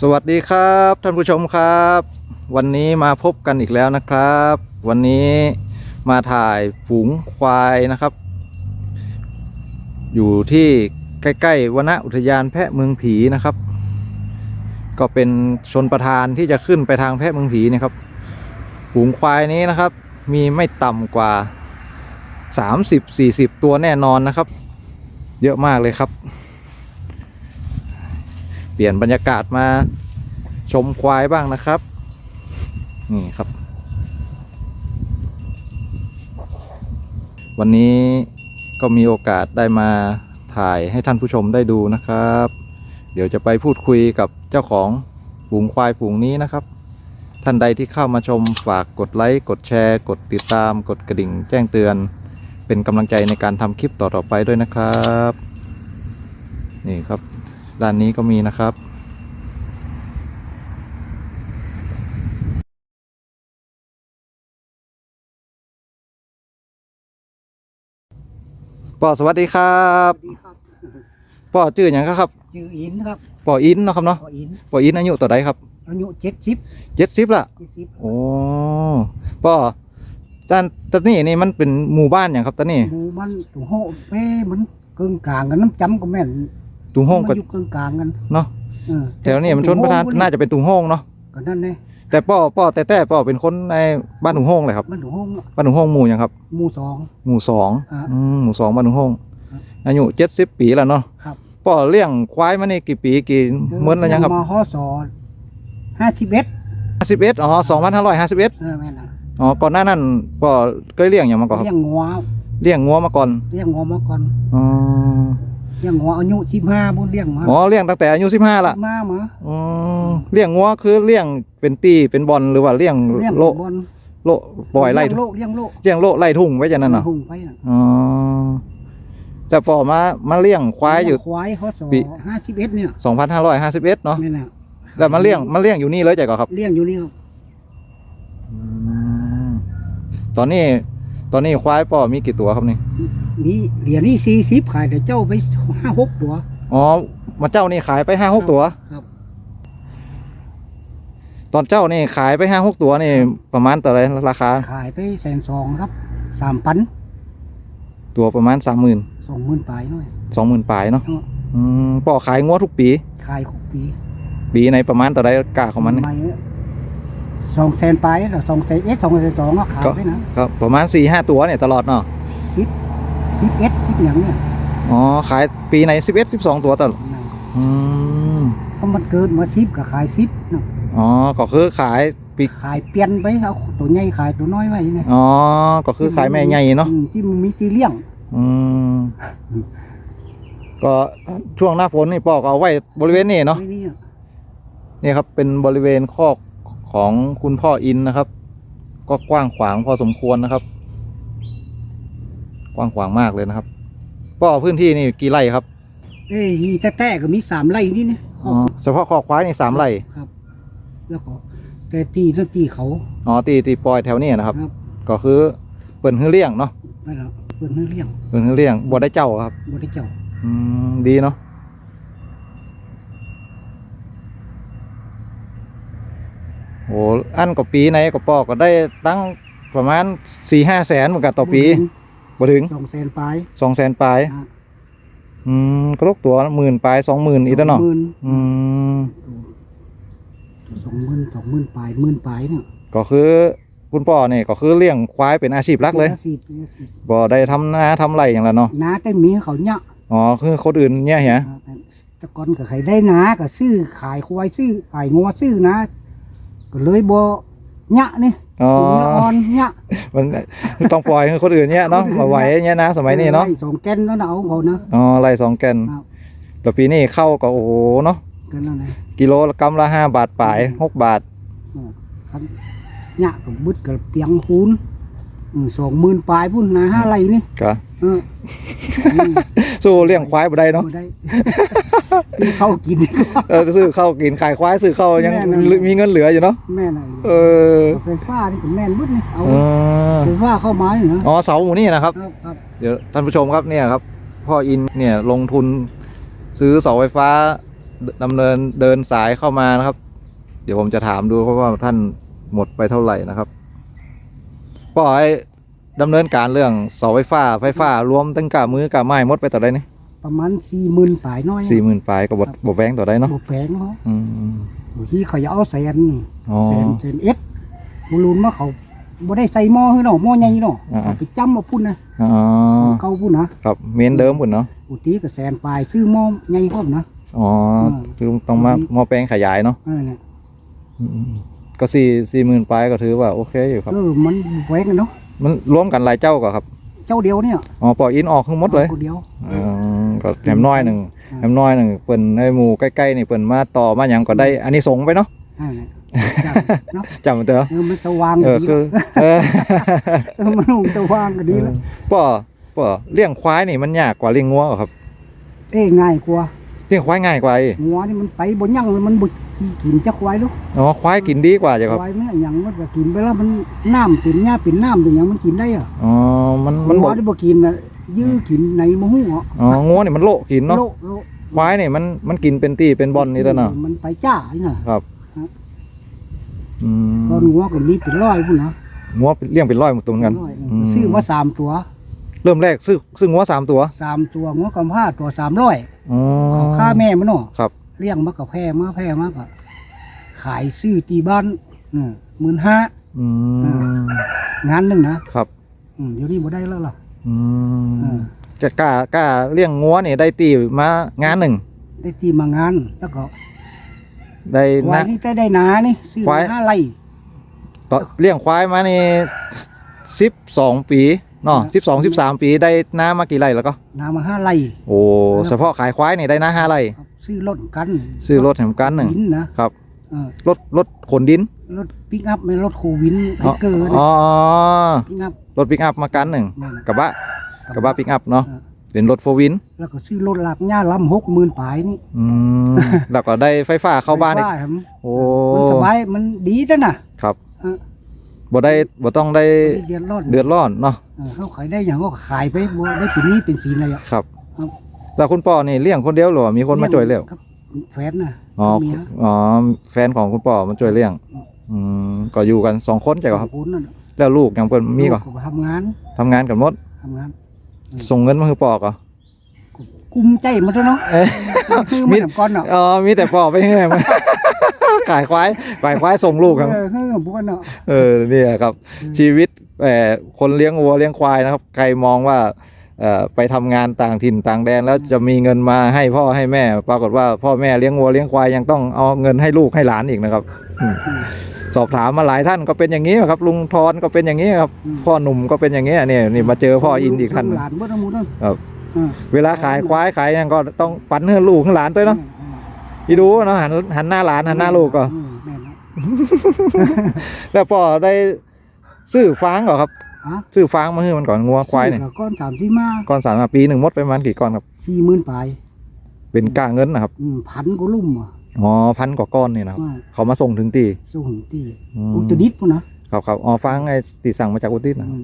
สวัสดีครับท่านผู้ชมครับ วันนี้มาพบกันอีกแล้วนะครับ วันนี้มาถ่ายฝูงควายนะครับ อยู่ที่ใกล้ๆวนอุทยานแพะเมืองผีนะครับ ก็เป็นชนประธานที่จะขึ้นไปทางแพะเมืองผีนะครับฝูงควายนี้นะครับ มีไม่ต่ำกว่า 30-40 ตัวแน่นอนนะครับ เยอะมากเลยครับ เปลี่ยนบรรยากาศมาชมควายบ้างนะครับ นี่ครับ วันนี้ก็มีโอกาสได้มาถ่ายให้ท่านผู้ชมได้ดูนะครับ เดี๋ยวจะไปพูดคุยกับเจ้าของฝูงควายฝูงนี้นะครับ ท่านใดที่เข้ามาชมฝากกดไลค์ กดแชร์ กดติดตาม กดกระดิ่งแจ้งเตือน เป็นกำลังใจในการทำคลิปต่อๆไปด้วยนะครับ นี่ครับ ด้านนี้ก็มีนะครับ ป่อสวัสดีครับป่อชื่ออย่างครับชื่ออินครับป่ออินเนาะครับเนาะพออินป่ออินอายุต่อใดครับอายุเจ็ดสิบเจ็ดสิบละเจ็ดสิบโอ้ป่อด้านตอนนี้นี่มันเป็นหมู่บ้านอย่างครับตอนนี้หมู่มันตัวโหเป้มันกึ่งกลางกันน้ำจำก็แม่น ตุงโฮงมัก็นอยู่กึ่งกลางกันเนาะเออแถวนี้มันชนประทานน่าจะเป็นตุงโฮงเนาะก็นั่นเลยแต่ป่อป่อแต่แต่ป่อเป็นคนในบ้านตุงโฮงเลยครับมันตัวโหบ้านตุงโฮงหมู่อย่างครับหมู่สองหมู่สองอ่าอืมหมู่สองบ้านตุงโฮงครับอายุเจ็ดสิบปีแล้วเนาะครับป่อเลี้ยงควายมานี่กี่ปีกี่เมื่อแล้วยังครับมาฮอสอห้าสิบเอ็ดห้าสิบเอ็ดอ๋อสองพันห้าร้อยห้าสิบเอ็ดเออแม่น่ะอ๋อก่อนหน้านั้นก็เคยเลี้ยงอย่างมาก่อนครับเลี้ยงงัวเลี้ยงงัวมาก่อนเลี้ยงงัวมาก่อนอ๋อ เลี้ยงงัวอายุสิบห้าบุญเลี้ยงมาอ๋อเลี้ยงตั้งแต่อายุสิบห้าละมามาอ๋อเลี้ยงงัวคือเลี้ยงเป็นตีเป็นบอลหรือว่าเลี้ยงเลี้ยงโลบอลโลปล่อยไล่เลี้งโลเลี้ยงโลเลี้ยงโลไล่ทุ่งไว้จังนั้นเนาะหุ่งไปน่ะอ๋อแต่พอมามาเลี้ยงควายอยู่เลี้งควายฮอสอปีห้าสิบเอ็ดเนี่ย2,551เนาะแม่น่ะแล้วมาเลี้ยงมาเลี้ยงอยู่นี่เลยจ้ะก่อนครับเลี้ยงอยู่นี่ครับอืมตอนนี้ ตอนนี้ควายป่อมีกี่ตัวครับนี่ มีเหรียญนี่สี่สิบขายแต่เจ้าไปห้าหกตัวอ๋อมาเจ้านี่ขายไปห้าหกตัว ครับตอนเจ้านี่ขายไปห้าหกตัวนี่ประมาณต่ออะไรราคา ขายไปแสนสองครับสามพันตัวประมาณสามหมื่นสองหมื่นปลายหน่อย สองหมื่นปลายเนาะเอออืมป่อขายงัวทุกปี ขายคุกปี ปีในประมาณต่อใดกาของมันเนี่ยไม่ สองแสนปลายแล้วสองแสนเอ็ดสองแสนสองก็ขายไปนะครับประมาณสี่ห้าตัวเนี่ยตลอดเนาะสิบสิบเอ็ดสิบอย่างเนี่ยอ๋อขายปีในสิบเอ็ดสิบสองตัวตลอดนั่นอืมเพราะมันเกิดมาสิบก็ขายสิบนะอ๋อก็คือขายปีขายเปลี่ยนไปเอาตัวใหญ่ขายตัวน้อยไว้เนี่ยอ๋อก็คือขายแม่ใหญ่เนาะอืมที่มันมีที่เลี้ยง อืมก็ช่วงหน้าฝนนี่ป่อก็เอาไว้บริเวณนี้เนาะไว้นี่นี่ครับเป็นบริเวณคอก ของคุณพ่ออินนะครับ ก็กว้างขวางพอสมควรนะครับ กว้างขวางมากเลยนะครับป่อพื้นที่นี่กี่ไร่ครับ เอ้ยแต่แต่ก็มีสามไร่นี่เนี่ยอ๋อเฉพาะคอกควายนี่สามไร่ครับ แล้วก็ แต่ตีแล้วตีเขาอ๋อตีตีปล่อยแถวนี้นะครับ ครับก็คือเปิดฮื้อเลี้ยงเนาะไม่แล้วเปิดเนื้อเลี้ยงเปิดฮื้อเลี้ยงบ่ได้เจ้าครับบริเจ้า อืมดีเนาะ โอ้อันก็ปีไหนก็ปอกก็ได้ตั้งประมาณสี่ห้าแสนเหมือนกันต่อปีบ่ถึงสองแสนปลายสองแสนปลายอะอืมก็ลกตัวหมื่นปลายสองหมื่นอีกแล้วเนาะสงหมื่นอืมสองหมื่นสองหมื่นปลายหมื่นปลายเนี่ยก็คือคุณพ่อเนี่ยก็คือเลี้ยงควายเป็นอาชีพหลักเลยป็นอาชีพเป็นอาชีพบ่ได้ทำนาทำไรอย่างละเนาะน้าแต่มีเขาเนี่ยอ๋อคือคนอื่นเนี่ยเหียแต่ก่อนก็ใครได้นาก็ซื้อขายควายซื้อขายงัวซื้อนะ ก็เลยบ่เนี่ยนี่อ๋อตัวอ่อนเนี่ยมันต้องปล่อยให้คนอื่นเนี่ยเนาะมาไหวเนี่ยนะสมัยนี้เนาะไล่สองแกนแล้วนะเอาเขานะ อ๋อไล่สองแกนครับ แต่ปีนี้เข้าก็โอ้โหเนาะกันนั่นเลยกิโลกรัมละห้าบาทปลายหกบาทครับเนี่ยก็บึดกับเปียงหูน สองหมื่นปลายพุ่นนะห้าไรนี่ก็เออสู้เลี้ยงควายบ่ได้เนาะบ่ได้ซื้อเข้าวกินดีกว่า เออซื้อข้าวกินขายควายซื้อข้าวยังแม่นั่น มีเงินเหลืออยู่เนาะแม่น่ะเออไฟฟ้านี่ก็แม่นบึดนี่เอาเออไฟฟ้าเข้ามานี่นะอ๋อเสาหมูนี่นะครับ ครับครับเดี๋ยวท่านผู้ชมครับเนี่ยครับ พ่ออินเนี่ยลงทุนซื้อเสาไฟฟ้าดำเนินเดินสายเข้ามานะครับ เดี๋ยวผมจะถามดูเพราะว่าท่านหมดไปเท่าไหร่นะครับ ป้อไอ้ดำเนินการเรื่องเสาไฟฟ้าไฟฟ้ารวมตั้งกะมือกะไม้หมดไปต่อได้นี่ประมาณสี่หมื่นปลายน้อยสี่หมื่นปลายกับบทบทแบงต่อได้เนาะบ่แพงเนาะอืมบางทีเขาจะเอาแสนอ๋อแสนแสนเอ็ดบ่รู้ว่าเขาบ่ได้ใส่หม้อให้เนาะหม้อใหญ่เนาะอ่า เอาไปจ้ำมาพุ่นนะอ๋อของเก่าพุ่นนะครับเมนเดิมปุ่นเนาะอุตีก็แสนปลายซื้อหม้อใหญ่พร้อมนะ อ๋อคือต้องมาหมอแปลงขยายเนาะเออเนี่ยอืม ก็สี่สี่หมื่นปลายก็ถือว่าโอเคอยู่ครับ เออมันแพงกันเนาะมันรวมกันหลายเจ้าก็ครับ เจ้าเดียวเนี่ยอ๋อปล่อยอินออกทั้งหมดเลยคนเดียว อ๋อก็แหมน้อยหนึ่งอ่าแหมน้อยหนึ่งเปิ่นให้หมู่ใกล้ๆนี่เปิ่นมาต่อมาหยังก็ได้อันนี้สงส์ไปเนาะอ่าเนี่ยเนาะจำมันเถอะเออมันจะวางเออดีคือเออเออมันคงจะวางก็ดีแล้วป่อป่อเลี้ยงควายนี่มันยากกว่าเลี้ยงงัวเหรอครับ เอ้ยง่ายกว่า เลี้ยงควายง่ายกว่าอีกงัวนี่มันไปบนยั่งมันบุขี้กินจักไว้ลูกอ๋อควายกินดีกว่าจ้ะครับไว้มันอะหยังมันก็กินไปแล้วมันน้ำเป็นหญ้าเป็นน้ำเป็นหยังมันกินได้อะอ๋อมันมันงับวอกที่บ่กินน่ะยื้อกินในมะฮู้เหรออ๋องัวนี่มันโละกินเนาะโลโลควายนี่มันมันกินเป็นตี้เป็นบอลนี่แล้วเนาะมันไปจ้าไอ้น่ะอืมก็งัวก็มีเป็นร้อยพุ่นนะงัวเลี้ยงเป็นร้อยหมดตัวเหมือนกันร้อยอืมซื้อมาสามตัว เริ่มแรกซื้อซื้องัวสามตัวสามตัวงัวกำพร้าตัวสามร้อยอ๋อเขาค่าแม่มันเนาะครับเลี้ยงมากับแพร่มาแพร่มาก็ขายซื้อตีบ้านหมื่นห้าอืมงานหนึ่งนะครับอืมเดี๋ยวนี้บ่ได้แล้วล่ะอือืมมจะกล้ากล้าเลี้ยงงัวนี่ได้ตีมางานหนึ่งได้ตีมางานแล้วก็ได้ควานะยนี่ได้ได้นานี่ซื้อควายมาห้าไร่ต่อเลี้ยงควายมานี่สิบสองปี เนาะสิบสองสิบสามปีได้น้ามากี่ไร่แล้วก็นามาห้าไร่โอ้เฉพาะขายควายนี่ได้น้าห้าไร่ครับซื้อรถกัน ซื้อรถแถมกันหนึ่งวินนะครับเออรถรถขนดิน รถปิกอัพไม่รถโควินไฮอ๋อเกอร์อ๋อปิกอัพรถปิกอัพมากันหนึ่งนั่นน่ะกระบะกระบะปิกอัพเนาะเออเป็นรถโฟวิน แล้วก็ซื้อรถหลักหญ้าลำหกหมื่นปลายนี่อืมแล้วก็ได้ไฟฟ้าเข้าบ้านอีกไฟฟ้ครับโอ้มันสบายมันดีจ้ะน่ะครับเออ บ่ได้บ่ต้องได้ไม่ได้เดือดร้อนเดือดร้อนเนาะเออเขาขายได้อย่างก็ขายไปบ่ได้เป็นหนี้เป็นสีอะไรอะ ครับครับ แล้วคุณป่อนี่เลี้ยงคนเดียวหรือว่ามีคนมาช่วยเลี้ยงครับแฟนน่ะอ๋อเมียอ๋อแฟนของคุณป่อมาช่วยเลี้ยง อืมก็อยู่กันสองคนใช่ไหมครับสองคนนั่นน่ะแล้วลูกยังเพิ่นมีก่อลูก็ทำงานทำงานกันหมดทำงาน ส่งเงินมาคือป่อก่อ กุมใจมันเนาะเอ๊ะคือมีมันก่อนเนาะ อ๋อมีแต่ป่อไปเรื่อย ขายควายขายควายส่งลูกครับ เออคือพวกเนาะ เออเนี่ยครับ อืม ชีวิตแหมคนเลี้ยงวัวเลี้ยงควายนะครับ ใครมองว่าเอ่อไปทำงานต่างถิ่นต่างแดนแล้วจะมีเงินมาให้พ่อให้แม่ ปรากฏว่าพ่อแม่เลี้ยงวัวเลี้ยงควายยังต้องเอาเงินให้ลูกให้หลานอีกนะครับอืมสอบถามมาหลายท่านก็เป็นอย่างนี้ครับ ลุงทอนก็เป็นอย่างนี้ครับอืมพ่อหนุ่มก็เป็นอย่างนี้เนี่ยนี่มาเจอพ่ออินอีกท่านหนึ่งหลานบ่ทั้งหมดเนาะครับ เออเวลาขายควายขายยังก็ต้องปั่นเฮือลูกให้หลานด้วยเนาะอี ดูเนาะหันหันหน้าหลานหันหน้าลูกก็อืมแม่นเนาะแล้วพ่อได้ซื้อฟางก่อนครับฮะซื้อฟางมาให้มันก่อนงัวควายเนี่ยซื้อกับก้อนสามสี่มาก้อนสามมาปีหนึ่งมดไปประมาณกี่ก้อนครับ สี่หมื่นปลายเป็นก้าเงินนะครับอืมพันก็ลุ่มอะอ๋อพันกว่าก้อนนี่นะครับ ว่าเขามาส่งถึงตีสู้หึงตีอืมอุตรดิตถ์พุ่นนะครับครับอ๋อฟางไอ้ตีสั่งมาจากอุตรดิตถ์นะ อืม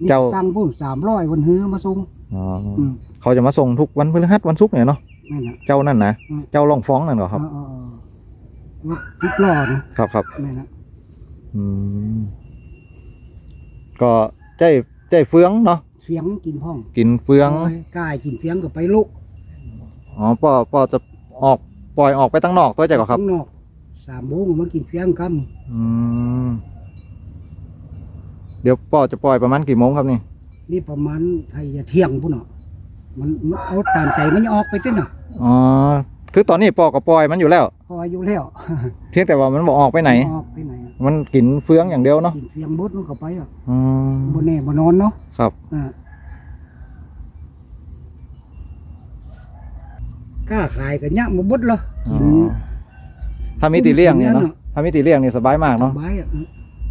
นี่เจ้า สั่งพุ่นสามร้อยวันฮื้อมาส่งอ๋อออืมเขาจะมาส่งทุกวันพฤหัสวันศุกร์เนี่ยเนาะ แม่นน่ะเจ้านั่นนะอืมเจ้าล่องฟ้องนั่นเหรอครับเออเออเออรถทิพล้อนะครับครับแม่นน่ะอืมก็ใจใจเฟืองเนาะเฟียงกินพ่องกินเฟืองโยกายกินเฟียงก็ไปลุกอ๋อป่อป่อจะออกปล่อยออกไปตั้งนอกตัวใจก่อนครับข้างนอกสามโมงมากินเฟียงกันอืมเดี๋ยวป่อจะปล่อยประมาณกี่โมงครับนี่นี่ประมาณไทยจะเที่ยงพุ่นเนาะมันมันเอาตามใจมันออกไปเต้นเนาะ อ๋อคือตอนนี้ป่อก็ปล่อยมันอยู่แล้ว พออายุแล้วเพียงแต่ว่ามันบอกออกไปไหน ออกไปไหนอะมันกินเฟืองอย่างเดียวเนาะกินเฟียงบดมันก็ไปอะอืม บนแน่บนนอนเนาะครับ อ่ากล้าขายกันยะมาบดเหรออ๋กินอถ้ามีตีเลี่ยงเนี่ยกินนั่นเนาะเนอะถ้ามีตีเลี่ยงนี่สบายมากสเนาะบายอะ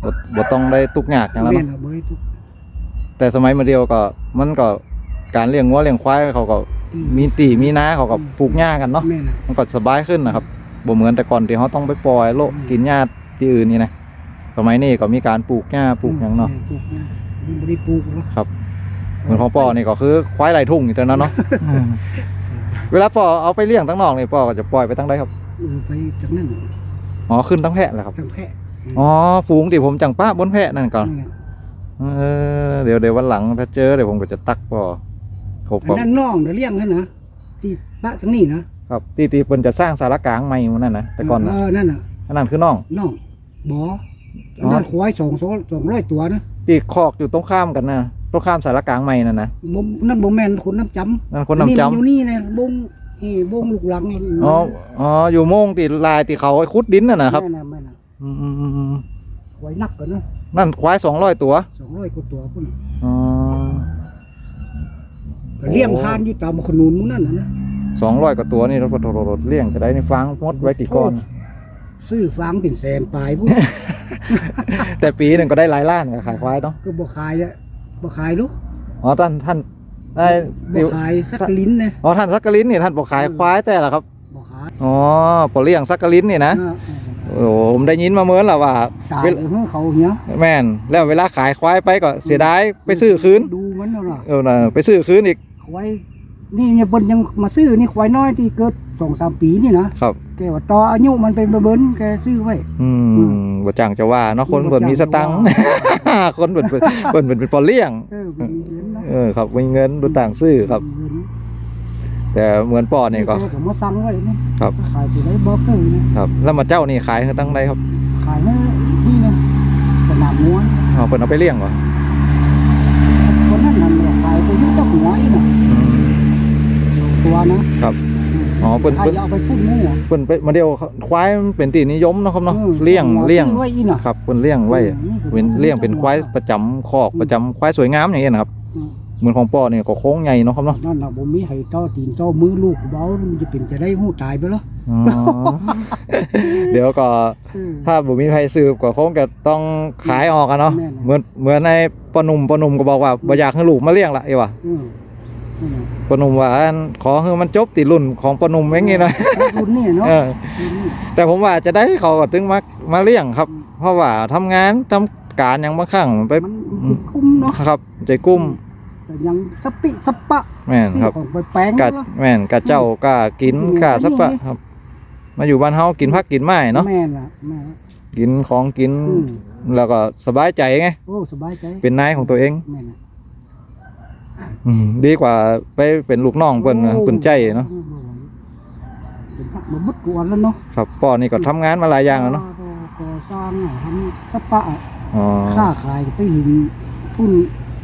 บ่บ่ต้องได้ตุกหยากอย่างนั้นแม่นเนาะอะบริทุกแต่สมัยมาเดียวก็มันก็การเลี้ยงวัวเลี้ยงควายเขาก็ที่ มีตีมีนาเขาก็ปลูกหญ้ากันเนาะแม่นอะมันก็สบายขึ้นนะครับบ่เหมือนแต่ก่อนที่เขาต้องไปปล่อยโลกอืมกินหญ้าที่อื่นนี่นะสมัยนี้ก็มีการปลูกหญ้าปลูกหยังเนาะปลูกหญ้านี่บ่ได้ปลูกหรอกเหมือนของป่อนี่ก็คือควายไหลทุ่งอยู่ตอนนั้นเนาะเวเวลาปอเอาไปเลี้ยงตั้งนอกนี่ปอก็จะปล่อยไปตั้งได้ครับเออไปจากนั้นอ๋อขึ้นตั้งแพะแหละครับจังแพะอ๋อฝูงที่ผมจังป้าบนแพะนั่นก่อนนี่ไงเออเดี๋ยวเดี๋ยววันหลังถ้าเจอเดี๋ยวผมก็จะตักปอ ผมอันก็นั้นน้องเดี๋ยวเลี้ยงกันนะที่ปะทั้งนี้นะครับตีตีเพิ่นจะสร้างสารกลางใหม่มันนั่นนะแต่ก่อนเอนะอนั่นน่ะอันนั้นคือน้องน้องบออ๋อนั่นควายสองสองสองร้อยตัวนะที่คอกอยู่ตรงข้ามกันนะตรงข้ามสารกลางใหม่นั่นนะบ่นั่นบ่แม่นคนน้ำจำนั่นคนนำจำอัอยู่นี่นะบงนี่บงลูกหลังนี่อ๋อ อ๋อ อยู่โมงติดลายติเขาไอ้คุดดินน่ะนะครับแม่น่ะแม่น่ะอืมอืมอืมอืมควายนักกันนะนั่นควายสองร้อยตัว สองร้อยกว่าตัวพุ่นอ๋อ ก็เลี้ยงพานอยู่ตามขนุนหมู่นั่นน่ะนะสองร้อยกว่าตัวนี่รถรถรถเลี้ยงจะได้ในฟังมดไว้กี่ก้อน ซื้อฟางเป็นแสนปลายพุ่น แต่ปีหนึ่งก็ได้หลายล้านกับขายควายเนาะก็บ่ขายอะบ่ขายลูกอ๋อท่านท่านได้บ่ขายสักกะลิ้นนะอ๋อท่านซักกะลินนี่ท่านบอกขายควายแต่ละครับบ่ขายอ๋อปอเลี้ยงซักกะลินนี่นะเออ โอ้โหผมได้ยินมาเมื่อแล้วว่าตายเวลเออเขาเนี้ยแม่นแล้วเวลาขายควายไปก็เสียดายไปซื้อคืนดูมันน่ะล่ะเออนะไปซื้อคืนอีกควายนี่เนี่ยเพิ่นยังมาซื้อนี่ควายน้อยที่เกิด2-3ปีนี่นะครับแกว่าต่ออายุมันเป็นเบิ่นแกซื้อไว้อืมบ่จังจะว่าเนาะคนเปิดมีสตังค์คนเปิดเปิดเปิดเป็นปอเลี้ยงเออบ่มีเงินนะเออครับมีเงินดูต่างซื้อครับมีเงิน แต่เหมือนปอนี่ก็แกก็มาสั่งไว้นี่ครับขายไปได้บ่คือนี่ครับ แล้วมาเจ้านี่ขายตั้งใดครับ ขายให้นี่นะสนามม้วนอ๋อเปิดเอาไปเลี้ยงเหรอคนนั้นนั่นขายไปที่เจ้าหัวอีน่ะอืมสองตัวนะครับอ๋อเพิ่นเพิ่นเอาไปพุ่นมู่เปิดไปมาเดียวควายเป็นตีนิยมเนาะครับเนาะเลี้ยงเลี้ยงซื้อไว้อีน่ะครับเพิ่นเลี้ยงไว้ออนี่คือเป็นเลี้ยงเป็นควายประจำคอกประจำควายสวยงามอย่างเงี้ยนะครับ เหมือนของปอนี่ก็โค้งใหญ่เนาะครับเนาะนั่นน่ะบ่มีให้เจ้าตีนเจ้ามือลูกเบามันจะเป็นจะได้หู้ตายไปแล้วอ๋อ เดี๋ยวก็เออถ้าบุมีไผสืบก็คงจะต้องขายออกกันเนาะแม่นเหมือนเหมือนในปอหนุ่มปอหนุ่มก็บอกว่าบ่อยากให้ลูกมาเลี้ยงละไอ้วะอืมนั่นน่ะปอหนุ่มว่าอันขอให้มันจบติดรุ่นของปอหนุ่มอย่างงี้หน่อยรุ่นนี้เนาะเออ รุ่นนี้ แต่ผมว่าจะได้เขาก็ถึงมามาเลี้ยงครับเพราะว่าทำงานทำการอย่างบางครั้งไปมันจิคุ้มเนาะครับใจกุ้มแต่ยังสปิสปะแม่นครับ ซื้อของไปแปลงกัดแล้วแม่นกัดเจ้าก็กินอืมกาสับปะนี่ครับ มาอยู่บ้านเฮากินผักกินไม้เนาะแม่นล่ะแม่นล่ะ กินของกิน อืม แล้วก็สบายใจไง โอ้สบายใจเป็นนายของตัวเองแม่นล่ะอืมดีกว่าไปเป็นลูกน้องเปิ้นนะโอ้เปิ้นใจเนาะเป็นพระมาบุดกวนแล้วเนาะครับป่อนี่ก็ทำงานมาหลายอย่างแล้วเนาะก่อสร้างอะทำสปะอะอ๋อ ค้าขายไปหินพุ่น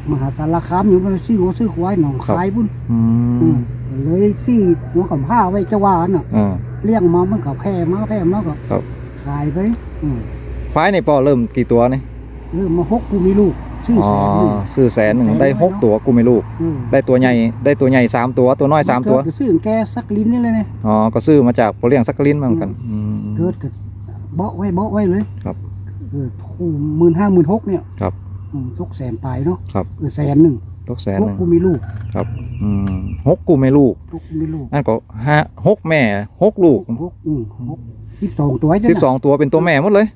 มหาสารคามอยู่มาซื้อหัวซื้อควายหนองครับขายพุ่นอือืมมเลยซื้อหัวกับผ้าไว้เจ้าว่าน่ะอ่า เลี้ยงมามันก็แพร่มาแพร่มาก็ครับ ขายไปอืมควายในป่อเริ่มกี่ตัวนี่เออมาหกกูมีลูกซื้ออ๋อแสนหนึงซื้อแสนหนึ่งแสนได้หนึ่งหกตัวกูไม่ลูกเออได้ตัวใหญ่ได้ตัวใหญ่สามตัวตัวน้อยสามตัว เกิดก็ซื้อแกสักลิ้นนี่เลยเนี่ยอ๋อ ก็ซื้อมาจากปอเลี้ยงสักกะลินมาเหมือนกันอืม เกิดก็เบาะไว้เบาะไว้เลยครับเออคู่หมื่นห้าหมื่นหกเนี่ยครับ อืมทุกแสนปลายเนาะครับ เออแสนหนึ่งลูกแสนพวหกนึ่งกูมีลูกครับ อืมหกกูไม่ลูกพวกกูมีลูกอันก็ห้าหกแม่หกลูกหกอืมหกสิบสองตัวสิบสองตัวเป็นตัวแม่หมดเลย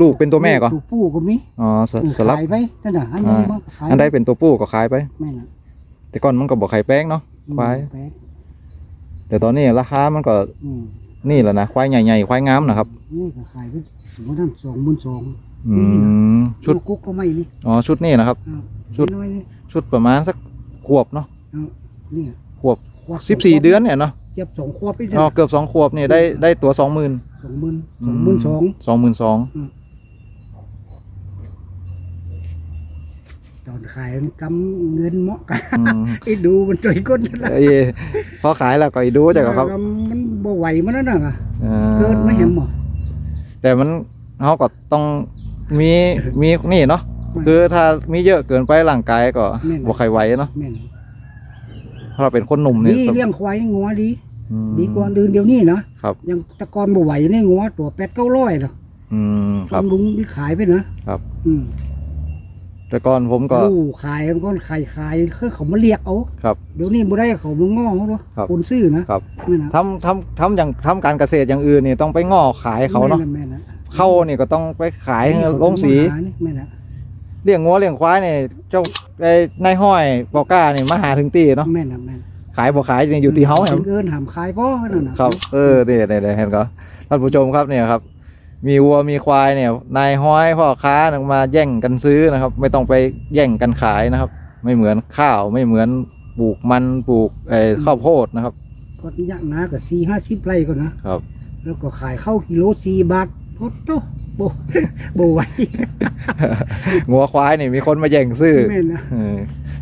ลูกเป็นตัวแม่ก็ตัวผู้ก็มีอ๋อสเออสลับขายไปนั่นน่ะอันนี้อ่ามันขายอันใดเป็นตัวผู้ก็ขายไปไม่น่ะแต่ก่อนมันก็บอกไข่แป้งเนาะควายแปลกแต่ตอนนี้ราคามันก็อืมนี่แหละนะควายใหญ่ๆควายงามนะครับนี่ก็ขายไปสมมตินั่นสองหมื่นสอง อืมชุดลูกกุ๊กก็ไม่นี่อ๋อชุดนี่นะครับอ่าชุดน้อยนี่ชุดประมาณสักขวบเนาะนี่ขวบขวสิบสี่เดือนเนี่ยเนาะเจ็บสองขวบไปอ๋อเกือบสองขวบนี่ได้ได้ตัวสองหมื่นสองหมื่นสองหมื่นสองสองหมื่นสองตอนขายมันกำเงินเหมาะกันไอ้ดูมันจ่อยก้นนั่นแหละเอ้ยพอขายแล้วก็อีดูจ้ะครับมันบ่ไหวมันนั่นน่ะอ่าเกิดไม่เห็นหมอแต่มันเขาก็ต้อง มีมีนี่เนาะคือถ้ามีเยอะเกินไปร่างกายก็บ่ใครไหวเนาะแม่นเพราะเราเป็นคนหนุ่มดีนี่สเลี้ยงควายนี่งัวดี อืม ดีกว่าอื่นเดี๋ยวนี้นะครับ ยังแตะกอนบ่ไหวนี่งัวตัวแปดเก้าร้อยเนาะอืมครับบำรุงที่ขายไปนะครับ อืมแต่ก่อนผมก็ ลูกขายมันก็ขายขายคือเขามาเรียกเอาครับ เดี๋ยวนี้บ่ได้เขามาง้อเขาหรอกครับคนซื้อนะครับไม่นะทำทำทำอย่างทำการเกษตรอย่างอื่นนี่ต้องไปง้อขายเขาเนาะ แม่นะ เข้านี่ก็ต้องไปขายให้ลงสีเขามาหานี่แม่นะเลี้ยงงัวเลี้ยงควายนี่เจ้าไอ้นายห้อยบอกล้านี่มาหาถึงตีเนาะแม่นะแม่นะขายบ่ขายยังอยู่ที่เฮาครับถึงเอินหามขายบ่นั่นน่ะครับ เออเนี่ยเนี่ยเนี่ยเห็นก็ท่านผู้ชมครับเนี่ยครับ มีวัวมีควายเนี่ย นายห้อยพ่อค้าเนี่ยมาแย่งกันซื้อนะครับ ไม่ต้องไปแย่งกันขายนะครับ ไม่เหมือนข้าวไม่เหมือนปลูกมันปลูกเอ่อข้าวโพดนะครับ ก็ยากนาก็4 50ไร่ก่อนนะครับ แล้วก็ขายข้าวกิโล4บาท โอ้โตบ่บ่ไหวงัวควายนี่มีคนมาแย่งซื้อ แม่นนะ เออ